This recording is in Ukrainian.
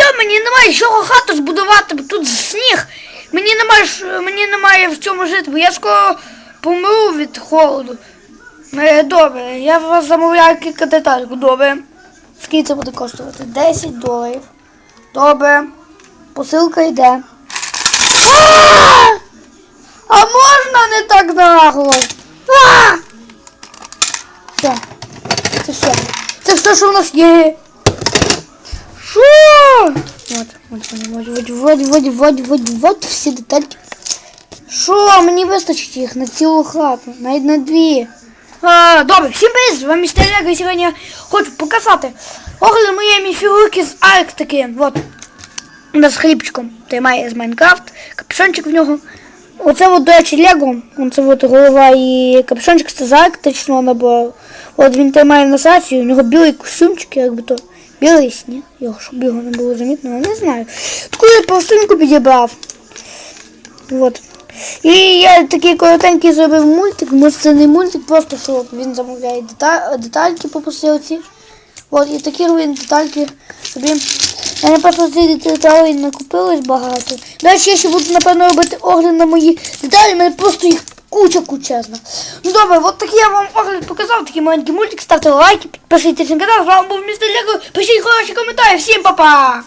алло, мені немає чого хату збудувати, бо тут сніг. Мені немає, мені немає в чому жити, бо я скоро помру від холоду. Е, Добре, я вас замовляю кілька деталей. Добре. Скільки це буде коштувати? 10 доларів. Добре. Посилка йде. А! Можна не так нагло? Все. Це все. Це все, що в нас є. Що? Вот, вот, вот, вот, вот, вот, вот, вот, вот всі детальки. Що, мені вистачить їх на цілу хату, навіть на дві. А, добре, всім привіт, з вами містер Лего, і сьогодні я хочу показати огляд моєї мініфігурки з Арктики. Вот. У нас хлібчиком. Той має з Майнкрафт, капюшончик в нього. Оце от, до речі, Лего. Оце от голова і капюшончик це з арктичного набору. От він тримає на сацію, у нього білий костюмчик, якби то. Білий сніг. Його, щоб його не було замітно, я не знаю. Таку я пластинку підібрав. От. І я такий коротенький зробив мультик. Може це не мультик, просто що він замовляє дета- детальки по посилці. От, і такі він детальки собі. Я просто ці деталей накупилось багато. Речі, я ще буду, напевно, робити огляд на мої деталі, в мене просто їх куча кучезна. Ну добре, от такий я вам огляд показав, такий маленький мультик. Ставте лайки, підписуйтесь на канал. З вами був містер Лего. Пишіть хороші коментарі. Всім па-па!